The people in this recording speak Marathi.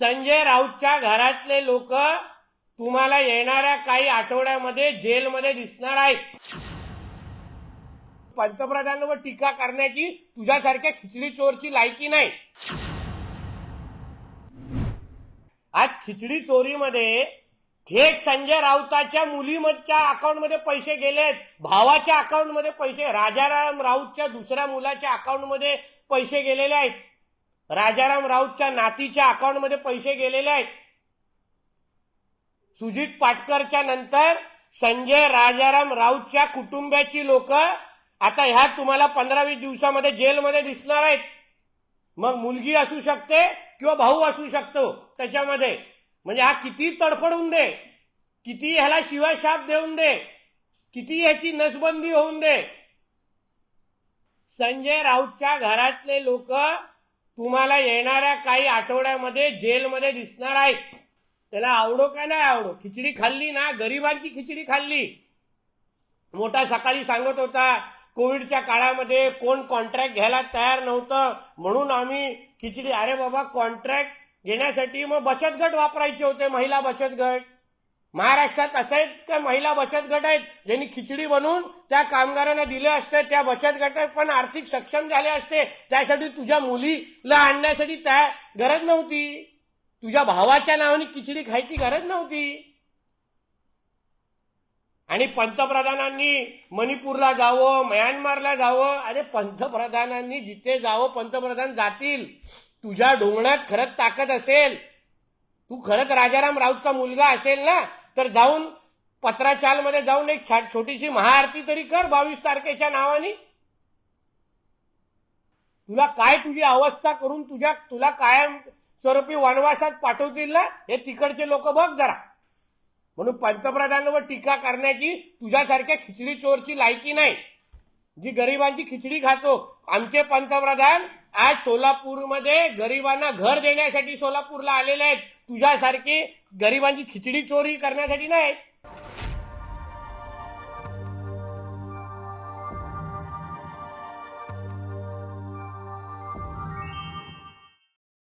संजय राऊतच्या घरातले लोक तुम्हाला येणाऱ्या काही आठवड्यामध्ये जेलमध्ये दिसणार आहेत. पंतप्रधानांवर टीका करण्याची तुझ्यासारख्या खिचडी चोरची लायकी नाही. आज खिचडी चोरीमध्ये थेट संजय राऊताच्या मुलीमधच्या अकाउंटमध्ये पैसे गेलेत भावाच्या अकाउंटमध्ये पैसे राजाराम राऊतच्या दुसऱ्या मुलाच्या अकाउंटमध्ये पैसे गेलेले आहेत. राजाराम राऊतच्या नातीच्या अकाउंटमध्ये पैसे गेलेले आहेत. सुजित पाटकरच्या नंतर संजय राजाराम राऊतच्या कुटुंबाची लोक आता ह्या तुम्हाला पंधरा वीस दिवसामध्ये जेलमध्ये दिसणार आहेत. मग मुलगी असू शकते किंवा भाऊ असू शकतो त्याच्यामध्ये. म्हणजे हा किती तडफडून दे. किती ह्याला शिवाशाप देऊन दे. किती ह्याची नसबंदी होऊन दे. संजय राऊतच्या घरातले लोक तुम्हाला येणाऱ्या काही आठवड्यामध्ये जेलमध्ये दिसणार आहेत त्याला आवडो का नाही आवडो? खिचडी खाल्ली ना गरिबांची खिचडी खाल्ली. मोठा सकाळी सांगत होता कोविडच्या काळामध्ये कोण कॉन्ट्रॅक्ट घ्यायला तयार नव्हतं म्हणून आम्ही खिचडी अरे बाबा कॉन्ट्रॅक्ट घेण्यासाठी मग बचत गट वापरायचे होते महिला बचत गट. महाराष्ट्रात असे आहेत का महिला बचत गट आहेत ज्यांनी खिचडी बनवून त्या कामगारांना दिले असते त्या बचत गटात पण आर्थिक सक्षम झाले असते. त्यासाठी तुझ्या मुलीला आणण्यासाठी त्या गरज नव्हती. तुझ्या भावाच्या नावाने खिचडी खायची गरज नव्हती. आणि पंतप्रधानांनी मणिपूरला जावं म्यानमारला जावं अरे पंतप्रधानांनी जिथे जावं पंतप्रधान जातील. तुझ्या ढोंगणात खरंच ताकद असेल. तू खरंच राजाराम राऊतचा मुलगा असेल ना? तर जाऊन पत्राचालमध्ये जाऊन एक छोटीशी महाआरती तरी कर बावीस तारखेच्या नावाने. तुला काय तुझी अवस्था करून तुझ्या तुला कायम स्वरूपी वनवासात पाठवतील ना हे तिकडचे लोक बघ जरा. म्हणून पंतप्रधानांवर टीका करण्याची तुझ्यासारख्या खिचडी चोरची लायकी नाही. जी गरिबांची खिचडी खातो आमचे पंतप्रधान आज सोलापूरमध्ये गरिबांना घर देण्यासाठी सोलापूरला आलेले आहेत. तुझ्यासारखी गरिबांची खिचडी चोरी करण्यासाठी नाही.